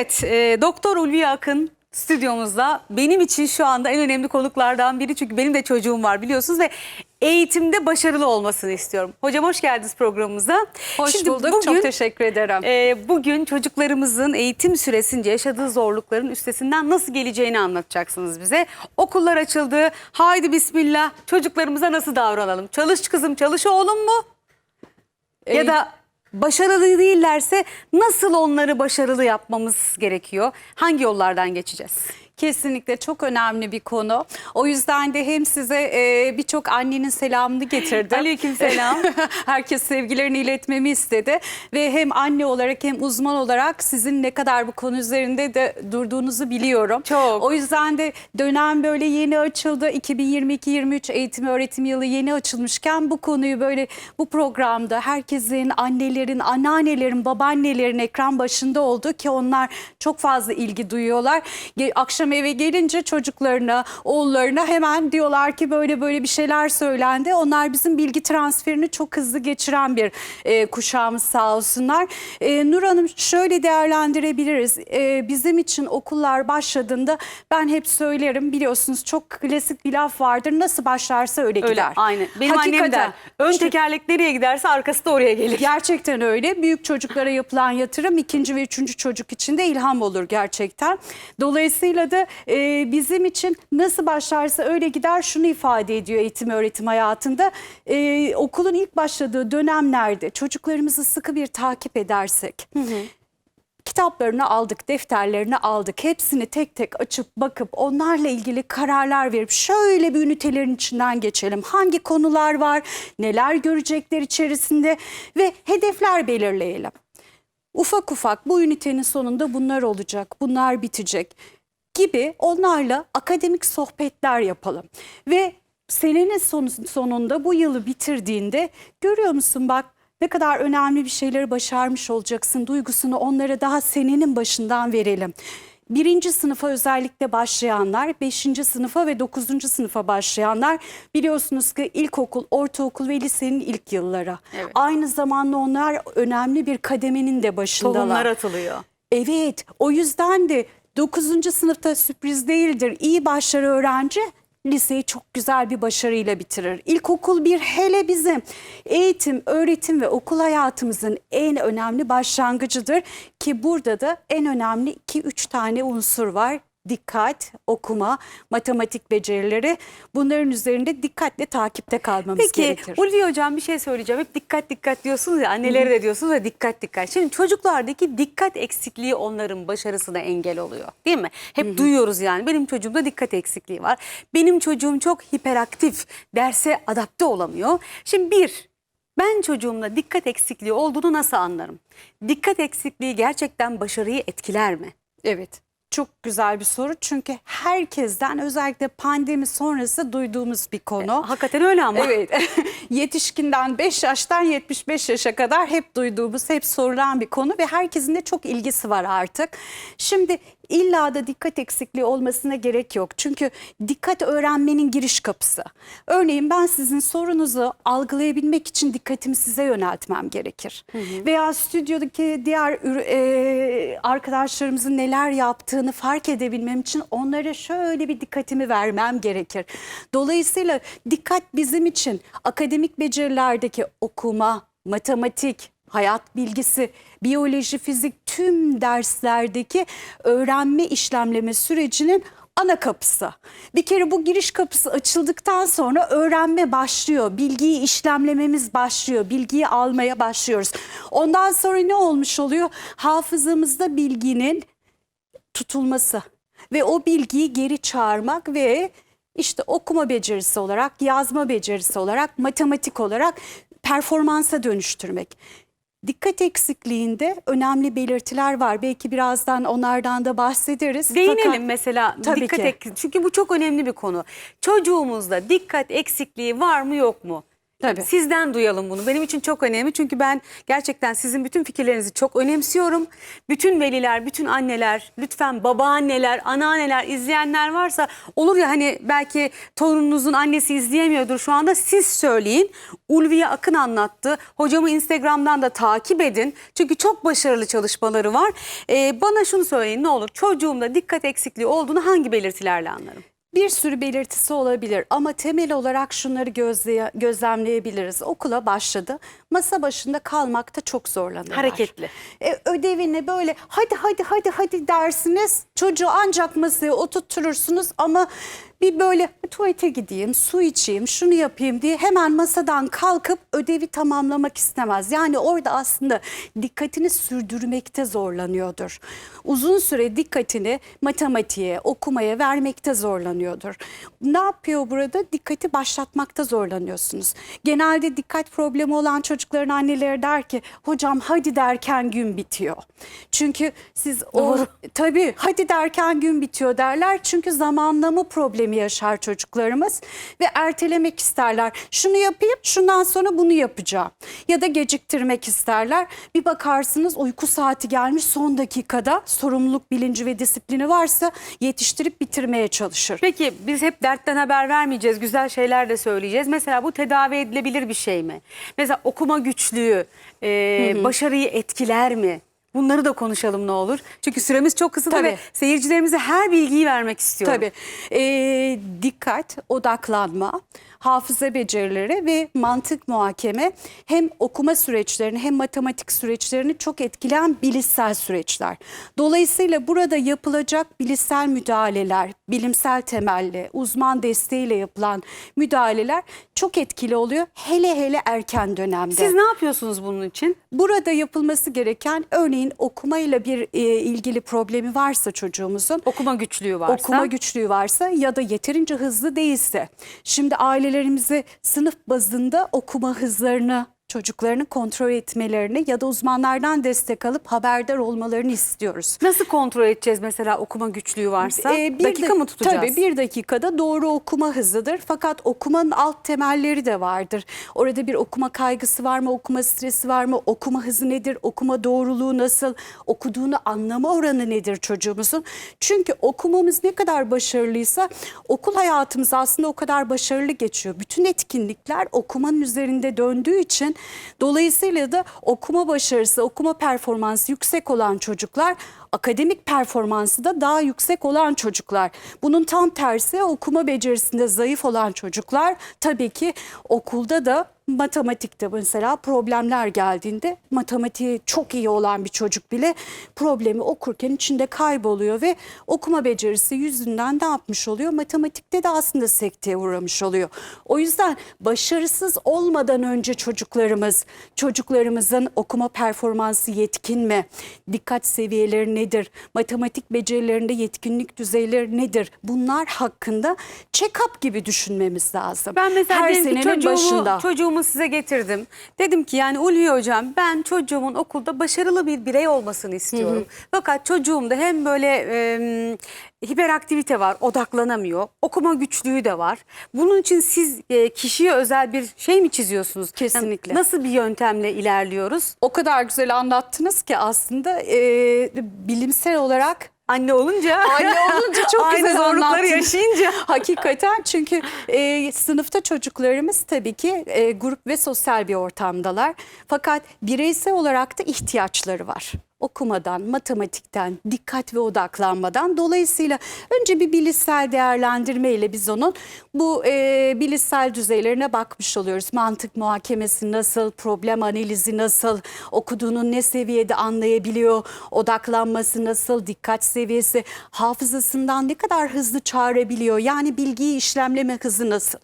Evet, e, Doktor Ulviye Akın stüdyomuzda. Benim için şu anda en önemli konuklardan biri çünkü benim de çocuğum var biliyorsunuz ve eğitimde başarılı olmasını istiyorum. Hocam hoş geldiniz programımıza. Hoş Şimdi bulduk. bugün- Çok teşekkür ederim. Ee, bugün çocuklarımızın eğitim süresince yaşadığı zorlukların üstesinden nasıl geleceğini anlatacaksınız bize. Okullar açıldı. Haydi bismillah. Çocuklarımıza nasıl davranalım? Çalış kızım, çalış oğlum mu? Ya da başarılı değillerse nasıl onları başarılı yapmamız gerekiyor? Hangi yollardan geçeceğiz? Kesinlikle çok önemli bir konu. O yüzden de hem size e, birçok annenin selamını getirdim. Aleykümselam. Herkes sevgilerini iletmemi istedi. Ve hem anne olarak hem uzman olarak sizin ne kadar bu konu üzerinde de durduğunuzu biliyorum. Çok. O yüzden de dönem böyle yeni açıldı. 2022-23 eğitim öğretim yılı yeni açılmışken bu konuyu böyle bu programda herkesin, annelerin, anneannelerin, babaannelerin ekran başında olduğu ki onlar çok fazla ilgi duyuyorlar. Ge- Akşam eve gelince çocuklarına, oğullarına hemen diyorlar ki böyle böyle bir şeyler söylendi. Onlar bizim bilgi transferini çok hızlı geçiren bir e, kuşağımız sağ olsunlar. E, Nur Hanım şöyle değerlendirebiliriz. E, bizim için okullar başladığında ben hep söylerim biliyorsunuz çok klasik bir laf vardır. Nasıl başlarsa öyle, Öyle gider. aynı. Benim annem Hakikaten. der. Ön İşte- tekerlek nereye giderse arkası da oraya gelir. Gerçekten öyle. Büyük çocuklara yapılan yatırım ikinci ve üçüncü çocuk için de ilham olur gerçekten. Dolayısıyla da e, bizim için nasıl başlarsa öyle gider şunu ifade ediyor eğitim öğretim hayatında. E, okulun ilk başladığı dönemlerde çocuklarımızı sıkı bir takip edersek... Kitaplarını aldık, defterlerini aldık. Hepsini tek tek açıp bakıp onlarla ilgili kararlar verip şöyle bir ünitelerin içinden geçelim. Hangi konular var, neler görecekler içerisinde ve hedefler belirleyelim. Ufak ufak bu ünitenin sonunda bunlar olacak, bunlar bitecek gibi onlarla akademik sohbetler yapalım. Ve senenin son- sonunda bu yılı bitirdiğinde görüyor musun bak ne kadar önemli bir şeyleri başarmış olacaksın duygusunu onlara daha senenin başından verelim. Birinci sınıfa özellikle başlayanlar, beşinci sınıfa ve dokuzuncu sınıfa başlayanlar biliyorsunuz ki ilkokul, ortaokul ve lisenin ilk yılları. Evet. Aynı zamanda onlar önemli bir kademenin de başındalar. Tohumlar atılıyor. Evet, o yüzden de 9. sınıfta sürpriz değildir. İyi başarı öğrenci liseyi çok güzel bir başarıyla bitirir. İlkokul bir hele bizim eğitim, öğretim ve okul hayatımızın en önemli başlangıcıdır ki burada da en önemli 2-3 tane unsur var. Dikkat, okuma, matematik becerileri bunların üzerinde dikkatle takipte kalmamız Peki gerekir. Ulvi Hocam bir şey söyleyeceğim. Hep dikkat dikkat diyorsunuz ya annelere de diyorsunuz ya dikkat dikkat. Şimdi çocuklardaki dikkat eksikliği onların başarısına engel oluyor değil mi? Hep duyuyoruz yani benim çocuğumda dikkat eksikliği var. Benim çocuğum çok hiperaktif derse adapte olamıyor. Şimdi bir ben çocuğumda dikkat eksikliği olduğunu nasıl anlarım? Dikkat eksikliği gerçekten başarıyı etkiler mi? Evet. Çok güzel bir soru çünkü herkesten özellikle pandemi sonrası duyduğumuz bir konu. Hakikaten öyle ama. Evet. Yetişkinden 5 yaştan 75 yaşa kadar hep duyduğumuz, hep sorulan bir konu ve herkesin de çok ilgisi var artık. Şimdi illa da dikkat eksikliği olmasına gerek yok. Çünkü dikkat öğrenmenin giriş kapısı. Örneğin ben sizin sorunuzu algılayabilmek için dikkatimi size yöneltmem gerekir. Veya stüdyodaki diğer e, arkadaşlarımızın neler yaptığını fark edebilmem için onlara şöyle bir dikkatimi vermem gerekir. Dolayısıyla dikkat bizim için akademik becerilerdeki okuma, matematik, hayat bilgisi, biyoloji, fizik tüm derslerdeki öğrenme işlemleme sürecinin ana kapısı. Bir kere bu giriş kapısı açıldıktan sonra öğrenme başlıyor. Bilgiyi işlemlememiz başlıyor. Bilgiyi almaya başlıyoruz. Ondan sonra ne olmuş oluyor? Hafızamızda bilginin tutulması ve o bilgiyi geri çağırmak ve işte okuma becerisi olarak, yazma becerisi olarak, matematik olarak performansa dönüştürmek. Dikkat eksikliğinde önemli belirtiler var. Belki birazdan onlardan da bahsederiz. Değinelim Fakat- mesela Tabii dikkat ki. ek- çünkü bu çok önemli bir konu. Çocuğumuzda dikkat eksikliği var mı yok mu? Tabii. Sizden duyalım bunu. Benim için çok önemli çünkü ben gerçekten sizin bütün fikirlerinizi çok önemsiyorum. Bütün veliler, bütün anneler, lütfen babaanneler, anneanneler, izleyenler varsa olur ya hani belki torununuzun annesi izleyemiyordur şu anda siz söyleyin. Ulviye Akın anlattı. Hocamı Instagram'dan da takip edin. Çünkü çok başarılı çalışmaları var. Ee, bana şunu söyleyin ne olur. Çocuğumda dikkat eksikliği olduğunu hangi belirtilerle anlarım? Bir sürü belirtisi olabilir ama temel olarak şunları gözleye, gözlemleyebiliriz. Okula başladı. Masa başında kalmakta çok zorlanıyorlar. Hareketli. E, ödevini böyle hadi hadi hadi hadi dersiniz. Çocuğu ancak masaya oturturursunuz ama bir böyle tuvalete gideyim, su içeyim, şunu yapayım diye hemen masadan kalkıp ödevi tamamlamak istemez. Yani orada aslında dikkatini sürdürmekte zorlanıyordur. Uzun süre dikkatini matematiğe, okumaya vermekte zorlanıyordur. Ne yapıyor burada? Dikkati başlatmakta zorlanıyorsunuz. Genelde dikkat problemi olan çocukların anneleri der ki hocam hadi derken gün bitiyor. Çünkü siz o Doğru. tabii hadi derken gün bitiyor derler. Çünkü zamanlama problemi yaşar çocuklarımız ve ertelemek isterler. Şunu yapayım, şundan sonra bunu yapacağım. Ya da geciktirmek isterler. Bir bakarsınız uyku saati gelmiş son dakikada sorumluluk bilinci ve disiplini varsa yetiştirip bitirmeye çalışır. Peki biz hep dertten haber vermeyeceğiz. Güzel şeyler de söyleyeceğiz. Mesela bu tedavi edilebilir bir şey mi? Mesela okuma güçlüğü e, başarıyı etkiler mi? Bunları da konuşalım ne olur. Çünkü süremiz çok kısıtlı Tabii. ve seyircilerimize her bilgiyi vermek istiyorum. Tabii. Ee, dikkat, odaklanma, hafıza becerileri ve mantık muhakeme hem okuma süreçlerini hem matematik süreçlerini çok etkileyen bilişsel süreçler. Dolayısıyla burada yapılacak bilişsel müdahaleler, bilimsel temelli, uzman desteğiyle yapılan müdahaleler çok etkili oluyor. Hele hele erken dönemde. Siz ne yapıyorsunuz bunun için? Burada yapılması gereken örneğin okumayla bir e, ilgili problemi varsa çocuğumuzun Okuma güçlüğü varsa. okuma güçlüğü varsa ya da yeterince hızlı değilse. Şimdi ailelerimizi sınıf bazında okuma hızlarını çocuklarını kontrol etmelerini ya da uzmanlardan destek alıp haberdar olmalarını istiyoruz. Nasıl kontrol edeceğiz mesela okuma güçlüğü varsa? Ee, bir Dakika da- mı tutacağız? Tabii bir dakikada doğru okuma hızıdır. Fakat okumanın alt temelleri de vardır. Orada bir okuma kaygısı var mı, okuma stresi var mı, okuma hızı nedir, okuma doğruluğu nasıl, okuduğunu anlama oranı nedir çocuğumuzun? Çünkü okumamız ne kadar başarılıysa okul hayatımız aslında o kadar başarılı geçiyor. Bütün etkinlikler okumanın üzerinde döndüğü için dolayısıyla da okuma başarısı, okuma performansı yüksek olan çocuklar akademik performansı da daha yüksek olan çocuklar. Bunun tam tersi okuma becerisinde zayıf olan çocuklar tabii ki okulda da matematikte mesela problemler geldiğinde matematiği çok iyi olan bir çocuk bile problemi okurken içinde kayboluyor ve okuma becerisi yüzünden ne yapmış oluyor? Matematikte de aslında sekteye uğramış oluyor. O yüzden başarısız olmadan önce çocuklarımız, çocuklarımızın okuma performansı yetkin mi? Dikkat seviyeleri nedir? Matematik becerilerinde yetkinlik düzeyleri nedir? Bunlar hakkında check-up gibi düşünmemiz lazım. Ben mesela Her senenin çocuğumu, başında. çocuğumu size getirdim. Dedim ki yani Ulvi hocam ben çocuğumun okulda başarılı bir birey olmasını istiyorum. Fakat çocuğumda hem böyle e, hiperaktivite var, odaklanamıyor. Okuma güçlüğü de var. Bunun için siz e, kişiye özel bir şey mi çiziyorsunuz? Kesinlikle. Yani nasıl bir yöntemle ilerliyoruz? o kadar güzel anlattınız ki aslında e, bilimsel olarak Anne olunca Anne olunca çok aynı güzel zorlukları anlattın. yaşayınca Hakikaten çünkü e, sınıfta çocuklarımız tabii ki e, grup ve sosyal bir ortamdalar. Fakat bireysel olarak da ihtiyaçları var. Okumadan, matematikten, dikkat ve odaklanmadan. Dolayısıyla önce bir bilişsel değerlendirme ile biz onun bu e, bilişsel düzeylerine bakmış oluyoruz. Mantık muhakemesi nasıl, problem analizi nasıl, okuduğunun ne seviyede anlayabiliyor, odaklanması nasıl, dikkat seviyesi, hafızasından ne kadar hızlı çağırabiliyor. Yani bilgiyi işlemleme hızı nasıl?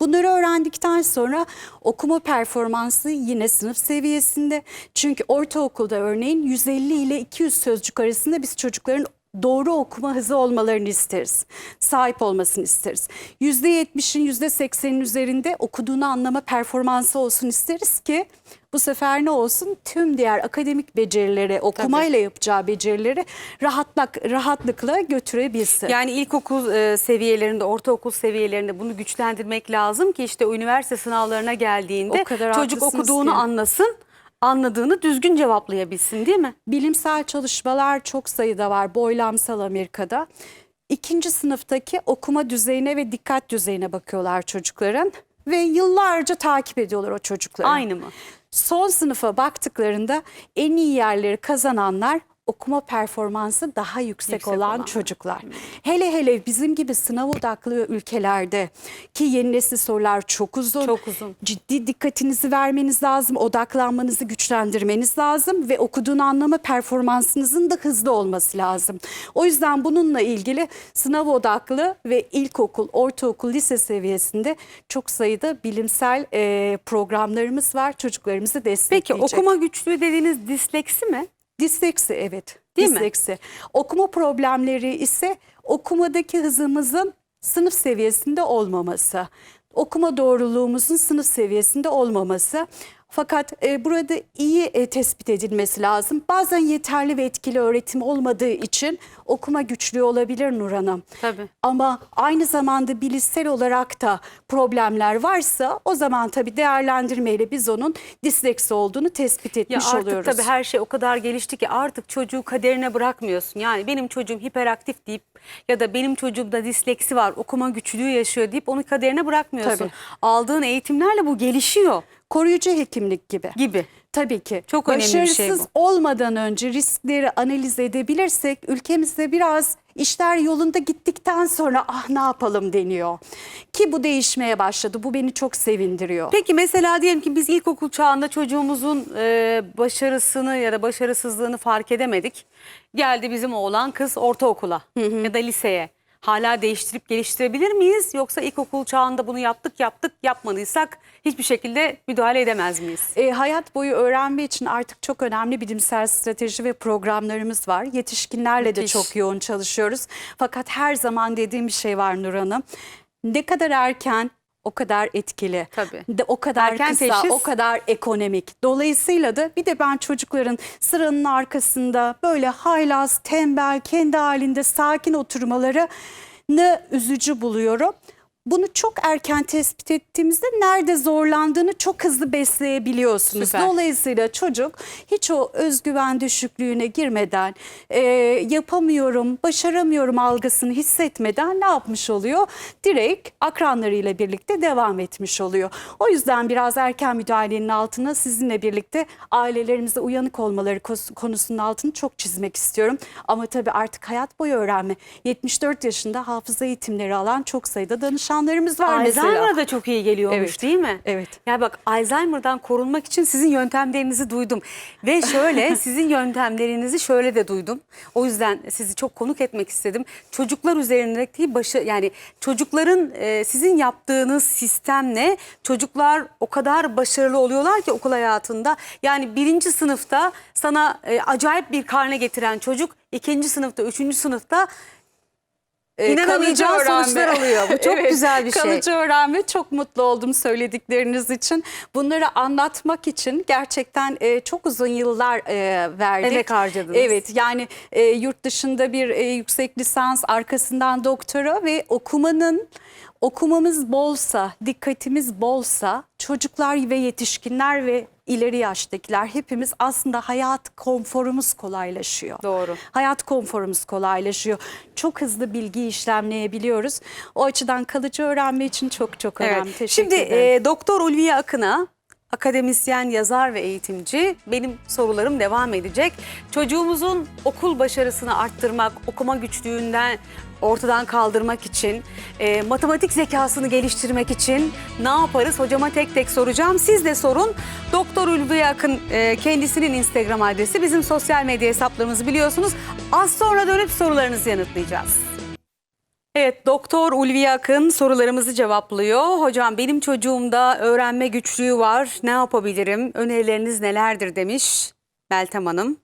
Bunları öğrendikten sonra okuma performansı yine sınıf seviyesinde. Çünkü ortaokulda örneğin 150 ile 200 sözcük arasında biz çocukların doğru okuma hızı olmalarını isteriz. Sahip olmasını isteriz. %70'in %80'in üzerinde okuduğunu anlama performansı olsun isteriz ki bu sefer ne olsun? Tüm diğer akademik becerileri, okumayla yapacağı becerileri rahatlak, rahatlıkla götürebilsin. Yani ilkokul e, seviyelerinde, ortaokul seviyelerinde bunu güçlendirmek lazım ki işte üniversite sınavlarına geldiğinde çocuk okuduğunu ki. anlasın, anladığını düzgün cevaplayabilsin değil mi? Bilimsel çalışmalar çok sayıda var boylamsal Amerika'da. İkinci sınıftaki okuma düzeyine ve dikkat düzeyine bakıyorlar çocukların ve yıllarca takip ediyorlar o çocukları. Aynı mı? Son sınıfa baktıklarında en iyi yerleri kazananlar okuma performansı daha yüksek, Yüksek olan olanlar. çocuklar. Hele hele bizim gibi sınav odaklı ülkelerde ki yeni nesil sorular çok uzun. Çok uzun. Ciddi dikkatinizi vermeniz lazım, odaklanmanızı güçlendirmeniz lazım ve okuduğunu anlama performansınızın da hızlı olması lazım. O yüzden bununla ilgili sınav odaklı ve ilkokul, ortaokul, lise seviyesinde çok sayıda bilimsel e, programlarımız var. Çocuklarımızı Peki destekleyecek. okuma güçlüğü dediğiniz disleksi mi? Disleksi evet. Değil mi? Disleksi. Okuma problemleri ise okumadaki hızımızın sınıf seviyesinde olmaması. Okuma doğruluğumuzun sınıf seviyesinde olmaması. Fakat e, burada iyi e, tespit edilmesi lazım. Bazen yeterli ve etkili öğretim olmadığı için okuma güçlüğü olabilir Nur Hanım. Tabii. Ama aynı zamanda bilişsel olarak da problemler varsa o zaman tabii değerlendirmeyle biz onun disleksi olduğunu tespit Ya etmiş artık oluyoruz. tabii her şey o kadar gelişti ki artık çocuğu kaderine bırakmıyorsun. Yani benim çocuğum hiperaktif deyip ya da benim çocuğumda disleksi var, okuma güçlüğü yaşıyor deyip onu kaderine bırakmıyorsun. Tabii. Aldığın eğitimlerle bu gelişiyor koruyucu hekimlik gibi. gibi. Tabii ki. Çok önemli bir şey Başarısız bu. olmadan önce riskleri analiz edebilirsek ülkemizde biraz işler yolunda gittikten sonra ah ne yapalım deniyor. Ki bu değişmeye başladı. Bu beni çok sevindiriyor. Peki mesela diyelim ki biz ilkokul çağında çocuğumuzun e, başarısını ya da başarısızlığını fark edemedik. Geldi bizim oğlan kız ortaokula ya da liseye. Hala değiştirip geliştirebilir miyiz? Yoksa ilkokul çağında bunu yaptık yaptık yapmadıysak hiçbir şekilde müdahale edemez miyiz? E, hayat boyu öğrenme için artık çok önemli bilimsel strateji ve programlarımız var. Yetişkinlerle de Müthiş. çok yoğun çalışıyoruz. Fakat her zaman dediğim bir şey var Nur Hanım. Ne kadar erken o kadar etkili. Tabii. De o kadar Erken kısa, teşhis. o kadar ekonomik. Dolayısıyla da bir de ben çocukların sıranın arkasında böyle haylaz, tembel, kendi halinde sakin oturmalarını üzücü buluyorum. Bunu çok erken tespit ettiğimizde nerede zorlandığını çok hızlı besleyebiliyorsunuz. Süper. Dolayısıyla çocuk hiç o özgüven düşüklüğüne girmeden, e, yapamıyorum, başaramıyorum algısını hissetmeden ne yapmış oluyor? Direkt akranlarıyla birlikte devam etmiş oluyor. O yüzden biraz erken müdahalenin altına sizinle birlikte ailelerimize uyanık olmaları konusunun altını çok çizmek istiyorum. Ama tabii artık hayat boyu öğrenme. 74 yaşında hafıza eğitimleri alan çok sayıda danışanlarımız var mesela. Alzheimer'a da çok iyi geliyormuş Evet. değil mi? Evet. Ya bak Alzheimer'dan korunmak için sizin yöntemlerinizi duydum. Ve şöyle sizin yöntemlerinizi şöyle de duydum. O yüzden sizi çok konuk etmek istedim. Çocuklar üzerindeki başı yani çocukların e, sizin yaptığınız sistemle çocuklar o kadar başarılı oluyorlar ki okul hayatında. Yani birinci sınıfta sana e, acayip bir karne getiren çocuk ikinci sınıfta, üçüncü sınıfta Öğrenme. sonuçlar alıyor. Bu çok Evet, güzel bir şey. Kalıcı öğrenme çok mutlu oldum söyledikleriniz için. Bunları anlatmak için gerçekten e, çok uzun yıllar e, verdik. Emek harcadınız. Evet yani e, yurt dışında bir e, yüksek lisans arkasından doktora ve okumanın okumamız bolsa, dikkatimiz bolsa çocuklar ve yetişkinler ve ileri yaştakiler hepimiz aslında hayat konforumuz kolaylaşıyor. Doğru. Hayat konforumuz kolaylaşıyor. Çok hızlı bilgi işlemleyebiliyoruz. O açıdan kalıcı öğrenme için çok çok önemli. Evet. Teşekkür Şimdi ederim. e, Doktor Ulviye Akın'a akademisyen, yazar ve eğitimci benim sorularım devam edecek. Çocuğumuzun okul başarısını arttırmak, okuma güçlüğünden ortadan kaldırmak için, e, matematik zekasını geliştirmek için ne yaparız? Hocama tek tek soracağım. Siz de sorun. Doktor Ulviye Akın e, kendisinin Instagram adresi. Bizim sosyal medya hesaplarımızı biliyorsunuz. Az sonra dönüp sorularınızı yanıtlayacağız. Evet, Doktor Ulviye Akın sorularımızı cevaplıyor. Hocam benim çocuğumda öğrenme güçlüğü var. Ne yapabilirim? Önerileriniz nelerdir demiş Meltem Hanım.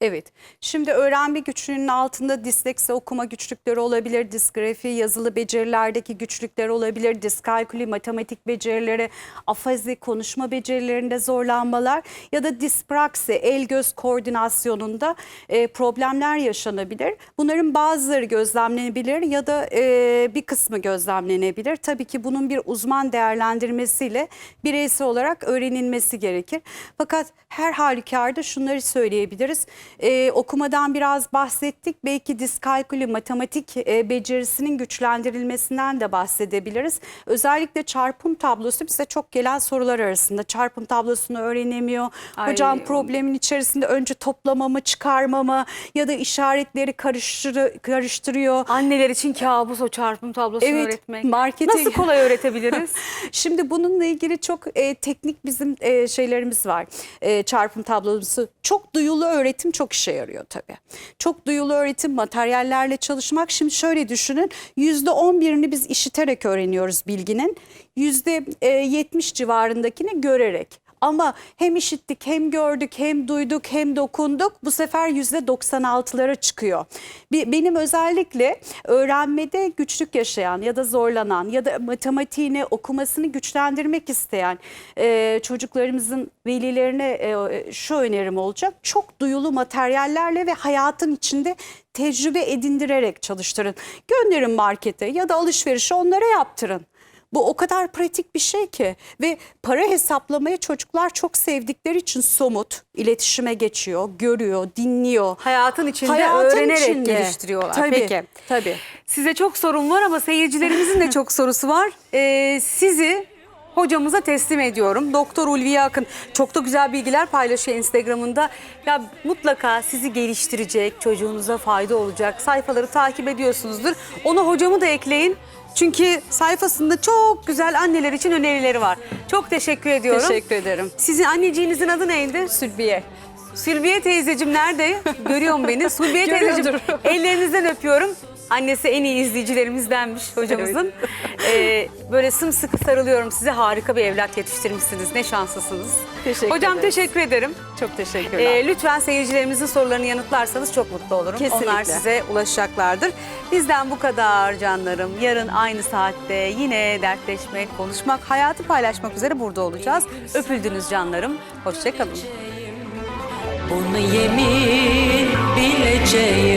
Evet. Şimdi öğrenme güçlüğünün altında disleksi okuma güçlükleri olabilir, disgrafi, yazılı becerilerdeki güçlükler olabilir, diskalkülü, matematik becerileri, afazi, konuşma becerilerinde zorlanmalar ya da dispraksi, el göz koordinasyonunda e, problemler yaşanabilir. Bunların bazıları gözlemlenebilir ya da e, bir kısmı gözlemlenebilir. Tabii ki bunun bir uzman değerlendirmesiyle bireysel olarak öğrenilmesi gerekir. Fakat her halükarda şunları söyleyebiliriz. Ee, okumadan biraz bahsettik. Belki diskalkülü matematik e, becerisinin güçlendirilmesinden de bahsedebiliriz. Özellikle çarpım tablosu bize çok gelen sorular arasında. Çarpım tablosunu öğrenemiyor. Ay, Hocam problemin içerisinde önce toplama mı çıkarma mı ya da işaretleri karıştır karıştırıyor. Anneler için kabus o çarpım tablosunu Evet, öğretmek. markete- Nasıl kolay öğretebiliriz? Şimdi bununla ilgili çok e, teknik bizim e, şeylerimiz var. E, çarpım tablosu. Çok duyulu öğretim çok işe yarıyor tabii. Çok duyulu öğretim, materyallerle çalışmak. Şimdi şöyle düşünün. Yüzde on birini biz işiterek öğreniyoruz bilginin. Yüzde e, yetmiş civarındakini görerek. Ama hem işittik hem gördük hem duyduk hem dokunduk bu sefer yüzde 96'lara çıkıyor. Bi- Benim özellikle öğrenmede güçlük yaşayan ya da zorlanan ya da matematiğini okumasını güçlendirmek isteyen e, çocuklarımızın velilerine e, şu önerim olacak. Çok duyulu materyallerle ve hayatın içinde tecrübe edindirerek çalıştırın. Gönderin markete ya da alışverişi onlara yaptırın. Bu o kadar pratik bir şey ki ve para hesaplamayı çocuklar çok sevdikleri için somut, iletişime geçiyor, görüyor, dinliyor. Hayatın içinde Hayatın öğrenerek içinde. geliştiriyorlar. Tabii, Peki. tabii. Size çok sorun var ama seyircilerimizin de çok sorusu var. Ee, sizi hocamıza teslim ediyorum. Doktor Ulviye Akın çok da güzel bilgiler paylaşıyor Instagram'ında. Ya mutlaka sizi geliştirecek, çocuğunuza fayda olacak sayfaları takip ediyorsunuzdur. Ona hocamı da ekleyin. Çünkü sayfasında çok güzel anneler için önerileri var. Çok teşekkür ediyorum. Teşekkür ederim. Sizin anneciğinizin adı neydi? Sülbiye. Sülbiye teyzeciğim nerede? Görüyor mu beni? Sülbiye Görüyordur. ellerinizden öpüyorum. Annesi en iyi izleyicilerimizdenmiş hocamızın. Ee, böyle sımsıkı sarılıyorum size. Harika bir evlat yetiştirmişsiniz. Ne şanslısınız. Teşekkür Hocam ederiz. teşekkür ederim. Çok teşekkürler. Ee, lütfen seyircilerimizin sorularını yanıtlarsanız çok mutlu olurum. Kesinlikle. Onlar size ulaşacaklardır. Bizden bu kadar canlarım. Yarın aynı saatte yine dertleşmek, konuşmak, hayatı paylaşmak üzere burada olacağız. Öpüldünüz canlarım. Hoşçakalın. Bunu yemin bileceğim